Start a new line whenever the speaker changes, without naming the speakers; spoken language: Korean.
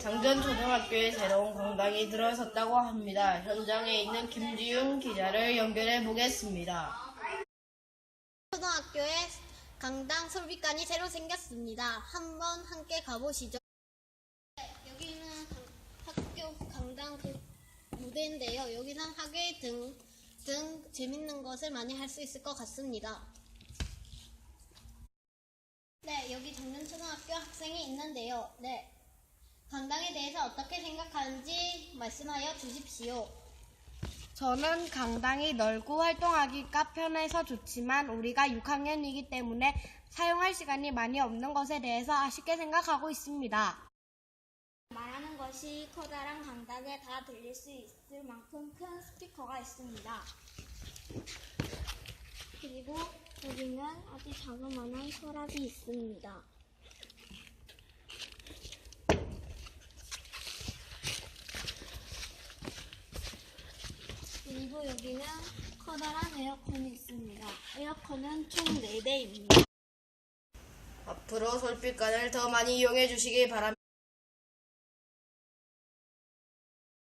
장전 초등학교에 새로운 강당이 들어섰다고 합니다. 현장에 있는 김지윤 기자를 연결해 보겠습니다.
초등학교에 강당 설비관이 새로 생겼습니다. 한번 함께 가보시죠. 네, 여기는 강- 학교 강당 그 무대인데요. 여기는 학예 등, 등 재밌는 것을 많이 할 수 있을 것 같습니다. 네, 여기 장년초등학교 학생이 있는데요. 네. 강당에 대해서 어떻게 생각하는지 말씀하여 주십시오.
저는 강당이 넓고 활동하기가 편해서 좋지만 우리가 6학년이기 때문에 사용할 시간이 많이 없는 것에 대해서 아쉽게 생각하고 있습니다.
말하는 것이 커다란 강당에 다 들릴 수 있을 만큼 큰 스피커가 있습니다. 그리고 여기는 아주 자그마한 서랍이 있습니다. 그리고 여기는 커다란 에어컨이 있습니다. 에어컨은 총 4대입니다.
앞으로 솔빛관을 더 많이 이용해 주시기 바랍니다.